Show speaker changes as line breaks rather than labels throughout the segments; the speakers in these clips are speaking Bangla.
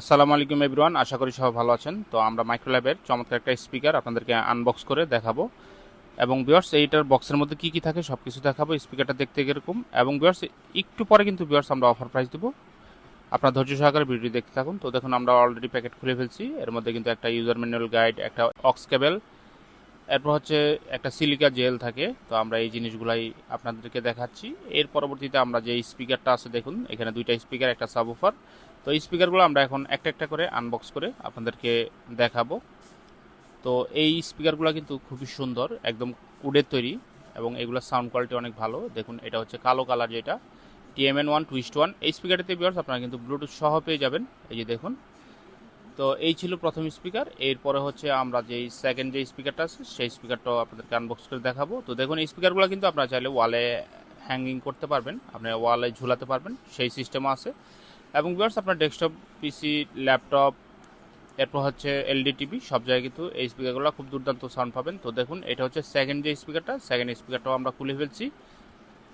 আসসালামু আলাইকুম এভরিওয়ান, আশা করি সবাই ভালো আছেন। তো আমরা মাইক্রোল্যাবের চমৎকার একটা স্পিকার আপনাদেরকে আনবক্স করে দেখাবো। এবং বিয়ার্স এইটার বক্সের মধ্যে কি কি থাকে সব কিছু দেখাবো স্পিকারটা দেখতে কীরকম। এবং বিয়ার্স একটু পরে কিন্তু বিয়ার্স আমরা অফার প্রাইস দেবো। আপনার ধৈর্য সহকারে ভিডিও দেখতে থাকুন। তো দেখুন, আমরা অলরেডি প্যাকেট খুলে ফেলছি। এর মধ্যে কিন্তু একটা ইউজার ম্যানুয়াল গাইড একটা অক্স কেবল এরপর হচ্ছে একটা সিলিকা জেল থাকে, তো আমরা এই জিনিসগুলাই আপনাদেরকে দেখাচ্ছি। এর পরবর্তীতে আমরা যে স্পিকারটা আছে দেখুন, এখানে দুইটা স্পিকার একটা সাবউফার তো স্পিকারগুলো আমরা এখন একটা একটা করে আনবক্স করে আপনাদেরকে দেখাবো। তো এই স্পিকারগুলো কিন্তু খুবই সুন্দর, একদম উডের তৈরি এবং এগুলোর সাউন্ড কোয়ালিটি অনেক ভালো। দেখুন, এটা হচ্ছে কালো কালার যেটা টিএমএন ওয়ান টুইস্ট ওয়ান এই স্পিকারটিতে বিয়ার্স আপনারা কিন্তু ব্লুটুথ সহ পেয়ে যাবেন। এই যে দেখুন তো এই ছিল প্রথম স্পিকার। এরপরে হচ্ছে আমরা যেই সেকেন্ড যে স্পিকারটা আছে, সেই স্পিকারটাও আপনাদেরকে আনবক্স করে দেখাবো। তো দেখুন, এই স্পিকারগুলো কিন্তু আপনারা চাইলে ওয়ালে হ্যাঙ্গিং করতে পারবেন, আপনি ওয়ালে ঝুলাতে পারবেন, সেই সিস্টেমও আছে। এবং বিয়ার্স আপনার ডেস্কটপ পিসি ল্যাপটপ এরপর হচ্ছে এলডি টিভি সব জায়গায় কিন্তু এই স্পিকারগুলো খুব দুর্দান্ত সাউন্ড পাবেন। তো দেখুন, এটা হচ্ছে সেকেন্ড যে স্পিকারটা সেকেন্ড স্পিকারটাও আমরা খুলে ফেলছি।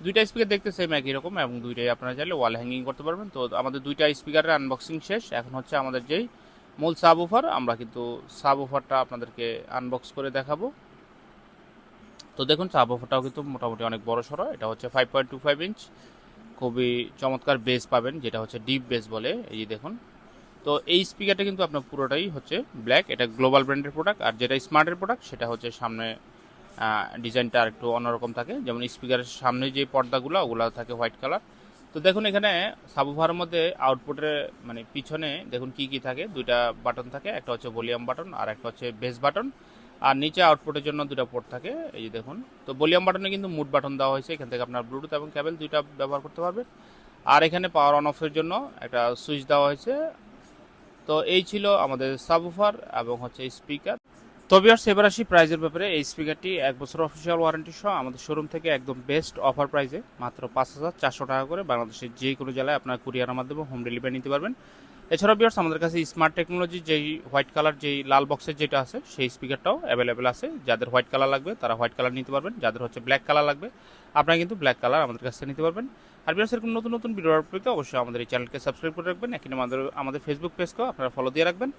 দুইটা স্পিকার দেখতে সেম একই রকম, এবং দুইটাই আপনারা চাইলে ওয়াল হ্যাঙ্গিং করতে পারবেন। তো আমাদের দুইটা স্পিকারের আনবক্সিং শেষ। এখন হচ্ছে আমাদের যেই মূল সাব অফার আমরা কিন্তু সাব অফারটা আপনাদেরকে আনবক্স করে দেখাবো। তো দেখুন সাব অফারটাও কিন্তু মোটামুটি অনেক বড় সড়ো। এটা হচ্ছে five point two five inch খুবই চমৎকার বেস পাবেন, যেটা হচ্ছে ডিপ বেস বলে। এই যে দেখুন। তো এই স্পিকারটা কিন্তু আপনার পুরোটাই হচ্ছে ব্ল্যাক এটা গ্লোবাল ব্র্যান্ডের প্রোডাক্ট আর যেটা স্মার্টের প্রোডাক্ট সেটা হচ্ছে সামনে ডিজাইনটা আর একটু অন্যরকম থাকে। যেমন স্পিকারের সামনে যে পর্দাগুলো ওগুলো থাকে হোয়াইট কালার তো দেখুন, এখানে সাবুফারের মধ্যে আউটপুটের মানে পিছনে দেখুন কি কি থাকে। দুইটা বাটন থাকে, একটা হচ্ছে ভলিউম বাটন আর একটা হচ্ছে বেস বাটন আর নিচে আউটপুটের জন্য দুটো পোর্ট থাকে, এই যে দেখুন। তো ভলিউম বাটনে কিন্তু মুড বাটন দেওয়া হয়েছে, এখান থেকে আপনার ব্লুটুথ এবং ক্যাবেল দুইটা ব্যবহার করতে পারবেন। আর এখানে পাওয়ার অন অফের জন্য একটা সুইচ দেওয়া হয়েছে। তো এই ছিল আমাদের সাবুফার এবং হচ্ছে স্পিকার তো বিয়ার্স এবার আসি প্রাইজের ব্যাপারে। এই স্পিকারটি এক বছর অফিসিয়াল ওয়ারেন্টি সহ আমাদের শোরুম থেকে একদম বেস্ট অফার প্রাইজে মাত্র পাঁচ হাজার চারশো টাকা করে বাংলাদেশের যে কোনো জেলায় আপনার কুরিয়ারের মাধ্যমে হোম ডেলিভারি নিতে পারবেন। এছাড়াও বিয়ার্স আমাদের কাছে স্মার্ট টেকনোলজি যেই হোয়াইট কালার যেই লাল বক্সের যেটা আছে, সেই স্পিকারটাও অ্যাভেলেবেল আছে। যাদের হোয়াইট কালার লাগবে, তারা হোয়াইট কালার নিতে পারবেন। যাদের হচ্ছে ব্ল্যাক কালার লাগবে, আপনারা কিন্তু ব্ল্যাক কালার আমাদের কাছ থেকে নিতে পারবেন। আর বিয়ার্স এরকম নতুন নতুন ভিডিও অবশ্যই আমাদের এই চ্যানেলকে সাবস্ক্রাইব করে রাখবেন। এখানে আমাদের আমাদের ফেসবুক পেজকেও আপনারা ফলো দিয়ে রাখবেন।